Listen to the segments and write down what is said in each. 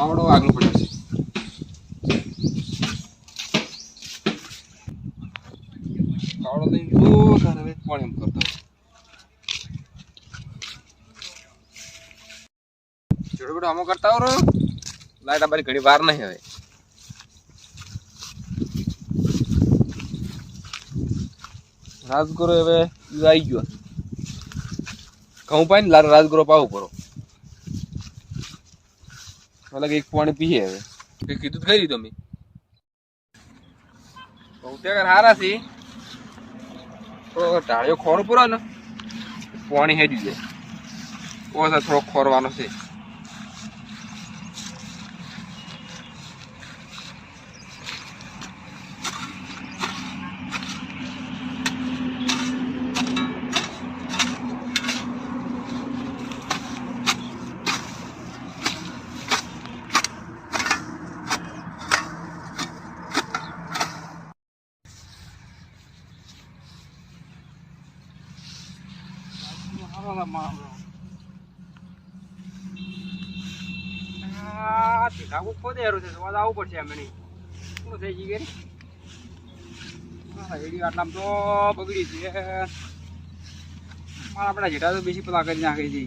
આવડો આગળ પડ્યો છે. આવડો લઈને જો તારે હવે કોણ એમ કરતો જોડે બેડો આમો કરતા આવો લાઈટ અમારી ઘણી વાર નહીં હવે રાજગુરુ હવે આવી ગયો. ઘઉં પાય ને લારે રાજગુરો પાવું પડો. અલગ એક પાણી પીએ હવે. તે કીધું ખરી તમે. બહુતેક હારા છે. તો ઢાળિયો ખોરો પૂરો ને. પાણી હેડી જાય ઓછા થોડો ખોરવાનો છે આવું પડશે અમે નહીં શું થઈ ગઈ આટલામ તો બગડી છે મારા આપણા જેઠા તો બેસી પેલા કરી નાખે છે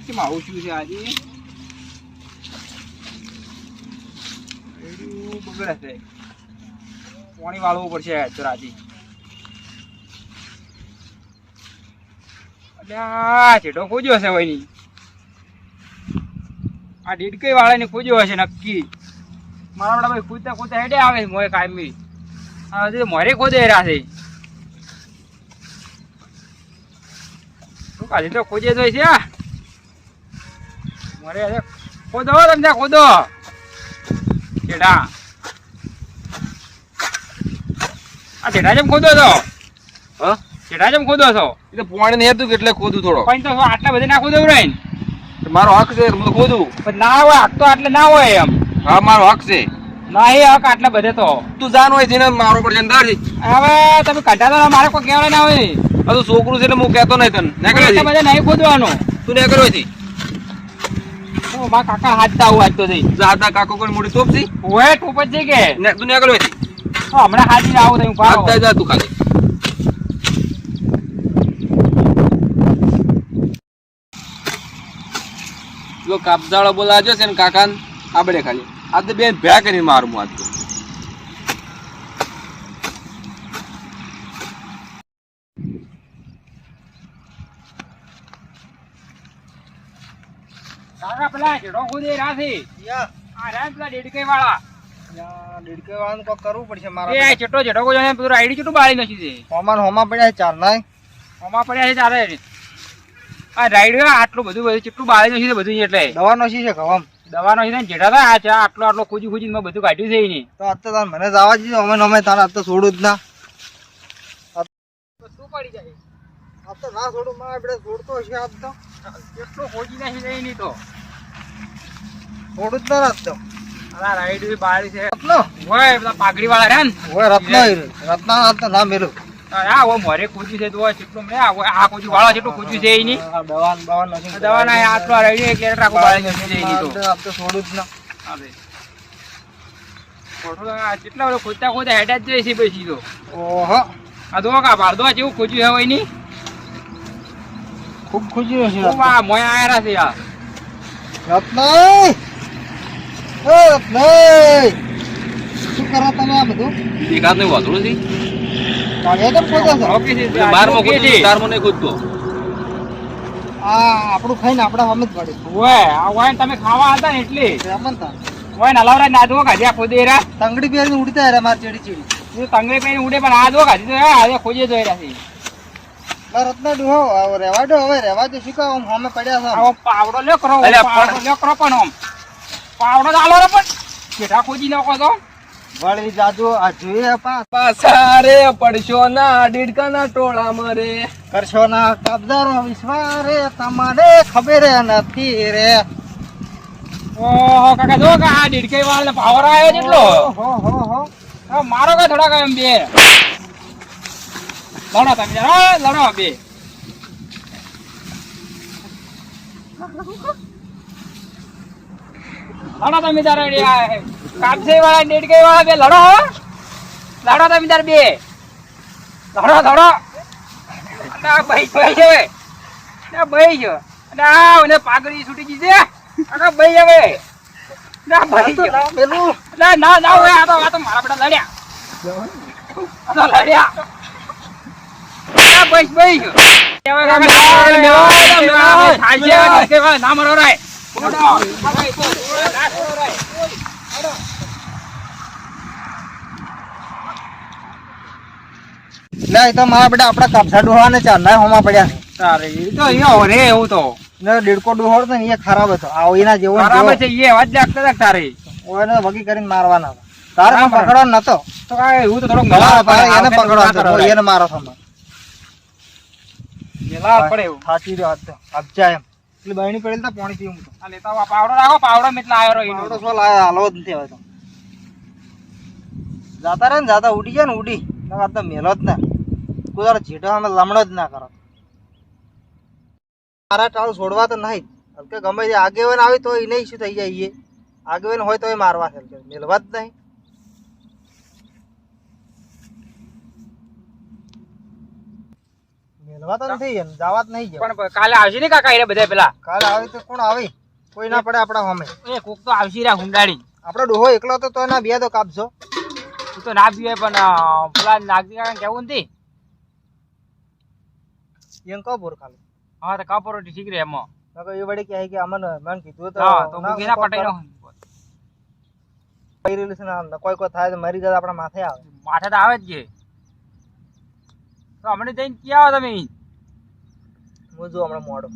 કેમ આવું શું છે આજે બગડે છે પાણી વાળવું પડશે રાજી અલ્યા ખોજ્યો હશે વહીની આ ડીડકઈ વાળાને ખોજ્યો હશે નક્કી. મારા વડા ભાઈ ખોદતા ખોદતા હેડે આવે છે મોય કાયમી. મોરે ખોદે રહ્યા છે. કાલે તો ખોજે તો છે મોરે હજે ખોદો, તમે ખોદો. ચેડા. આ ચેડા જેમ ખોદો છો હા? ચેડા જેમ ખોદો છો? એ તો પાણી નહીં હતું એટલે ખોદું થોડો. પણ તો આટલા બધા ના ખોદવું રહે ને? મારો હક છે હું ખોદું. પણ ના હોય આટલો આટલે ના હોય એમ. હા મારો હક છે. ના એ હક આટલા બધે તો. તું જાન હોય જેને મારો પર જંદાર હવે તમે કઢા તો મારે કોઈ કહેવાય ના હોય. આ તો છોકરું છે એટલે હું કહેતો નહીં તને. નીકળે છે. બધા નહીં ખોદવાનું. તું નીકળ્યો છે. તો મારા કાકા હાથતા આવું હાથતો થઈ જાતા કાકો કોઈ મોટી તોપ છે? ઓય ટોપ જ છે કે તું નીકળ્યો છે. હમણાં હાથી આવું તમે હાથતા જા તું ખાલી. પેલો કાપજાળો બોલાવજો છે ને કાકા આપણે ખાલી. આ તો બેન ભેગા કરીને મારું હું આજ કાકા પેલા જેડો ખોદે રાથી આ રામ પેલા ડેડકે વાળા કરવું પડશે એ ચેટો જેડો કોઈ જાણે પેલું આઈડી ચેટલું બાળી નાખી છે. હોમાં હોમાં પડ્યા છે ચાર નાય હોમાં પડ્યા છે ચાલે આ રાઈડ આટલું બધું બધું કેટલું બાળી છે બધું એટલે. દવા નથી છે કવમ દવા નથી ને જેઠા આ ચા આટલો આટલો ખોજી ખોજી મેં બધું કાઢ્યું છે એની. તો આજ તો તાર મને જવા દીધો અમે અમે તારે આજ તો છોડું જ ના. શું પડી જાય? આજ તો ના છોડું માં આપણે છોડતો હશે આજ તો. કેટલું ખોજી નાખી છે એની તો. છોડું જ ના આજ તો. આ રાઈડ બાળી છે. રત્નો. હોય પેલા પાઘડી વાળા રહ્યા ને. ઓય રત્નો રત્ન આજ ના મેલું. આ ઓ મોરે ખોજી છે તો કેટલું મને આ આ ખોજી વાળો કેટલું ખોજી છે એની. આ દવા નથી. દવા ના આટલો રાઈડ એક લેટર આખું બાળી નાખી એની તો આજ તો છોડું જ ના. હા ભાઈ. ખોટું આ કેટલા બધા ખોદતા ખોદતા હેડા જ જાય છે પછી તો. ઓહો. આ તો કા બાળદો જેવું ખોજ્યું છે એની? ખૂબ ખુશી છે ખૂબ આ મોય આયરા છે આ રત્ન એ શું કરો તમે આ બધું? દેખાત નહીં વાંધો નથી. આપણું તંગડી પહેરીને ઉડતા રે માર ચડી ચડી તંગડી પહેરી ઉડે પણ આ દો આજે ખોજે જોઈ રહ્યા રત્ન ડુહો રેવા હવે રેવા દો શું આમ સામે પડ્યા પાવડો લ્યો કરો, પાવડો લ્યો કરો પણ આમ. પાવડો આલો રે પણ. કેઠા ખોજી નાખો તો. વળી જાજો આ જોઈએ પાછા રે પડશો ના દીડકાના ટોળા મરે કરશો ના કબજારો વિશ્વા રે તમારે ખબર નથી રે. ઓહો કાકા જો કે આ દીડકે વાળને પાવર આવ્યો જેટલો. હો હો. હો મારો કે થોડાક એમ બે. લડો તમે જરા લડો બે. લડો તમે તારે કાપસે વાળા ડેડકે વાળા બે લડો. લડો તમે તાર બે લડો લડો ભાઈ ભાઈ હવે. ભાઈ છે અને પાઘડી છૂટી ગઈ છે આ ભાઈ હવે ના ભાઈ. પેલું ના ના ના હવે આ તો આ તો મારા બધા લડ્યા આ તો લડ્યા ભાઈ ભાઈ. ના મરો લડો. આ ભાઈ તો ના મરો રે. એ તો મારા બેટા આપડા કાપસા ડોહા ને ના હોમાં પડ્યા. તારે એ તો અહીંયા હોરે એવું તો. ને દેડકો ડોહો હતો ને એ ખરાબ હતો. આવો એના જેવો ને છે એ અવાજ લાગતા હતા તારે. ઓયને વગી કરીને મારવાના તારે પકડવાનો નતો. તો કાંઈ એવું તો થોડોક હા, મેલાવ એને પકડવાનો ના હતો. કરાય. એને મારો છો મેલાવ પડે એવું. રહ્યો હતો. અબજા એમ. એટલે બહેણી પડેલ તો પાણી પીવું તો આ લેતા પાવડો રાખો પાવડો મેં એટલા રહ્યો. આવડો સોલ આ હાલવો જ નથી હવે તો. જાતા રે ને જાતા ઉડી છે ને ઉડી. તો મેલો જ ના. કુદાર જીઠો અમે લમણો જ ના કરો. મારા ટાળું છોડવા તો નહીં. કે ગમે તે આગેવાન આવે તો એને શું થઈ જાય એ આગેવાન હોય તો એ મારવા છે. કે મેલવા જ નહીં. મેલવા તો નથી જવા જ નહીં પણ કાલે આવશે ને કાકા એ બધા પેલા? કાલે આવે તો કોણ આવે? કોઈ ના પડે આપણા સામે. એ કોક તો આવશે રે હુંડાડી. આપણો ડોહો એકલો તો એના બે તો કાપજો. તું તો ના પણ પેલા નાગજી કેવું નથી? કહો પૂર ખાલી. હા તો કાપરો ઠીક રે એમાં. નકર એ વળી કહે કે અમને મને કીધું તો હા તો એના કોઈ પટાઈ કહી રહેલું છે ને આમ કોઈ કોઈ થાય તો મરી જાય આપણા માથે આવે. માથે તો આવે જ કે. તો હમણાં જઈને ક્યાં આવો તમે? હું જો હમણાં મોડો.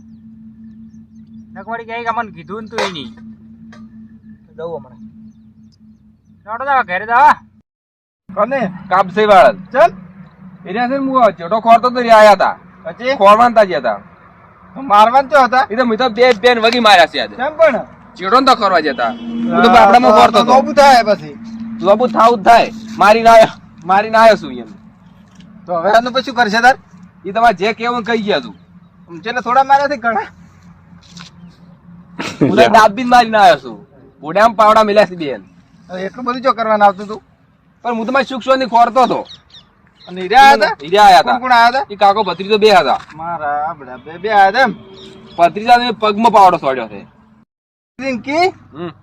નકવાડી કહે કે અમને કીધું ને તું એની. જવું હમણાં. નોટો દાવા ઘરે દાવા? કોને? કાપસે વાળા ચાલ. એના છે હું ચેટો ખોરતો તો રે આયા હતા. પછી? ખોરવાનતા હતા મારવાન તો હતા. એ તો મિત્ર બે બેન વગી માર્યા છે આજે. કેમ પણ? ચીડો તો કરવા જતા હું તો બાપડામાં ખોરતો તો લોબુ થાય પછી. લોબુ થાવું જ થાય. મારી ના મારી ના આવ્યો છું એમ. તો હવે આનું પછી કરશે તાર? એ તમારે જે કેવું કહી ગયા તું. જેને થોડા માર્યા થી ઘણા? હું તો દાબીને મારી ના આવ્યો છું. ઘોડામાં પાવડા મિલાસી બેન. એટલું બધું જો કરવાનું આવતું તું. પણ હું તમારી સુખની ખોરતો હતો. અને હીરા હતા હીરા આયા હતા કોણ હતા એ કાકો ભત્રીજો બે હતા હતા મારા આપડા બે બે આવ્યા હતા એમ? ભત્રીજા પગમાં પાવડો સોડ્યો છે. રિંકી?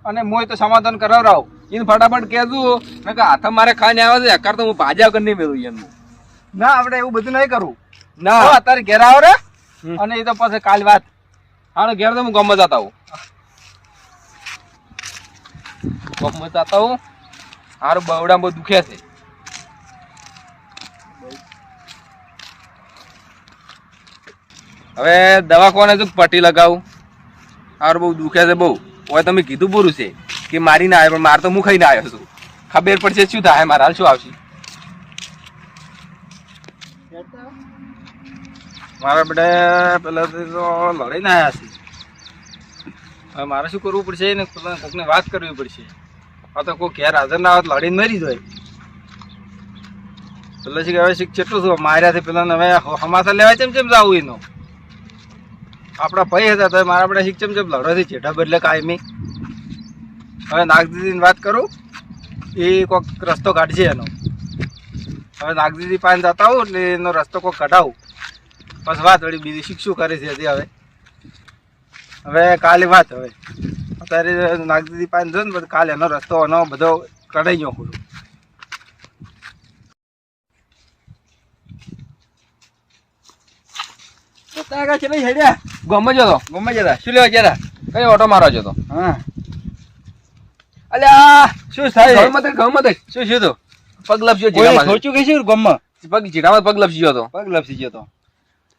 અને મોય તો સમાધાન કરાવરાવ. એને ફટાફટ કહેજો મેં કે હાથ મારે ખાઈને આવે છે અકાર તો હું ભાજા કરી નહીં મેળવું એનું ના આપણે એવું બધું નહીં કરું. ના. અત્યારે ઘેર આવો રે. અને એ તો પછી કાલ વાત. હા ઘેર તો હું ગમે જતા હું ગમે જતા હું હારું બવડા બહુ દુખે છે. હવે દવા કોને તું પટ્ટી લગાવું. આર બહુ દુખે છે બહુ. હવે તમે કીધું પૂરું છે કે મારી ના આવે પણ માર તો હું ખાઈને આવ્યો છું. ખબર પડશે શું થાય, મારે હાલ શું આવશે? મારા બધા પહેલાંથી તો લડાઈને આવ્યા છે. હવે મારે શું કરવું પડશે ને? કોકને વાત કરવી પડશે. આ તો કોઈ ઘેર હાજર ના આવે લડીને મરી જાય. પેલા કે હવે શીખ કેટલું છે પેલા હવે હમાસા લેવાય ચેમ કેમ જવું એનો. આપણા ભાઈ હતા, તો મારા આપણે શિક્ષમ જેમ ચેમ લડો છે જેઠા બદલે કાયમી. હવે નાગદીદીની વાત કરું. એ કોઈક રસ્તો કાઢશે એનો. હવે નાગદીદી પાસે જતા આવું એટલે એનો રસ્તો કોઈક કઢાવું. બસ વાત વળી બીજી શીખશું કરે છે હજી હવે. હવે કાલે વાત હવે. અત્યારે નાગદીદી પાસે જો ને, કાલે એનો રસ્તો, એનો બધો કઢાઈ ગયો ખોટું ગમે જતો ગમે જતા શું લેવા જતા કઈ ઓટો મારવા જતો હા. અલ્યા શું થાય? ઘઉં શું શું તો? પગ લપસ્યો જીરામાં. સોચ્યું કે શું ગમમાં? પગ જીરામાં પગ લપસ્યો હતો પગ લપસી ગયો તો.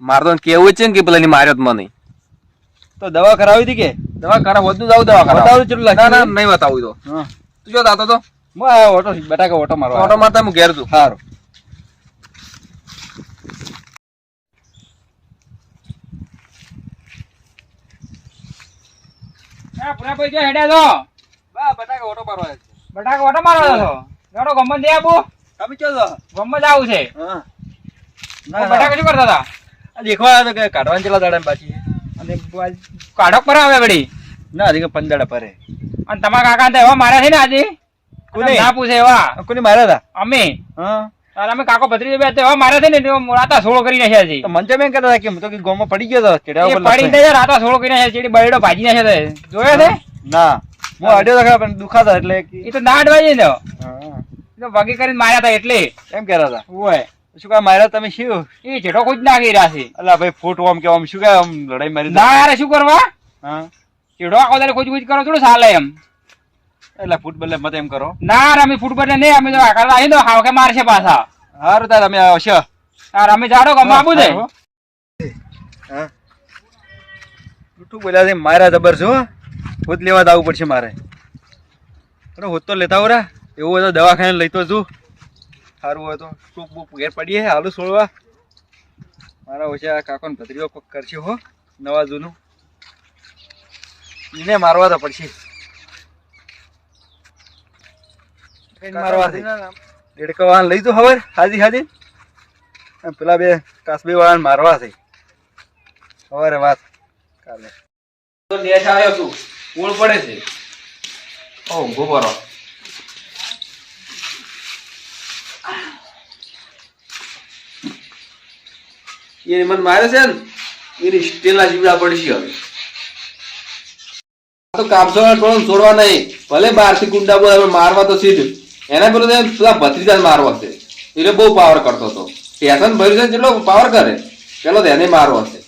મારે કેવું છે ને કે પેલા માર્યો જ મને. તો દવા કરાવી હતી કે? દવા કરાવ વધુ જાવ દવા કરાવ. બતાવું ચેટલું ના ના નહીં બતાવું તો. તું જો દાતો તો. હું ઓટો બટાકા ઓટો મારવા ઓટો મારતા હું ઘેર તું સારું પૂરા બા બટાકા ઓટો મારવા બટાકા ઓટો મારવા છો? ગાડો ગમત દે આપો. તમે ચો છો? ગમત આવું છે. હા. બટાકા શું કરતા હતા? આ દેખવા આવ્યો કે કાઢવાની ચેલા દાડા પાછી. અને કાઢો પર આવે વળી? ના હજી પંદડા પરે અને તમારા કાકા તો એવા માર્યા છે ને આજે? કોને? ના પૂછે એવા. કોને માર્યા હતા? અમે? હા. અમે કાકો બે માર્યા છે ને રાતા સોળો કરી નાખ્યા છે. તો મેં કહેતા કે હું તો કે ગોમાં પડી ગયો હતો ચેડા ઉપર પડી લપસી. રાતા સોળો કરી નાખ્યા છે ચેડી ભાજી નાખ્યા છે જોયો છે? ના. હું અડ્યો તો ખરા પણ દુખાતા એટલે એ તો ના અડવાય છે તો. હા, એ તો વગી કરીને માર્યા હતા એટલે. એમ કહેતા હતા. ઓય. શું કાંઈ માર્યા તમે શું? એ જેઠો ના કરી રહ્યા છે. અલા ભાઈ ફોટો આમ કે આમ શું કાંઈ આમ લડાઈ મારી ના યાર શું કરવા? હા. જેઠો આખો તારે ખુદ ખુદ કરો થોડું ચાલે એમ. એટલે ફૂટબોલ મત એમ કરો. ના યાર અમે ફૂટબોલ નહીં અમે તો આખા આવી તો હાવ કે મારશે પાછા. હારું તાર અમે આવશે આ અમે જાડો ગમ આપું દે જૂઠું બોલ્યા છે મારા જબર છો હોત લેવા આવવું પડશે મારે. અરે હોત તો લેતા આવરા એવું હોય તો દવાખાને લઈ તો જુ. સારું હોય તો ટૂંક બૂક ઘેર પડીએ હાલું છોડવા. મારા ઓછા કાકોને ભત્રીઓ કરશે હો. નવા જૂનું. એને મારવા તો પડશે કઈ મારવા મને મારે છે ને? એની સ્ટેલા જીવડા પડશે હવે. તો કાપસો થોડો છોડવા નહીં. ભલે બહારથી ગુંડા બોલાવે મારવા તો સીધું. એના પેલું પેલા ભત્રીજા મારવો હશે. એટલે બહુ પાવર કરતો હતો. ટેશન ભર્યું છે જેટલો પાવર કરે પેલો તેને મારો મારવો છે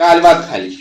કાલ વાત ખાલી.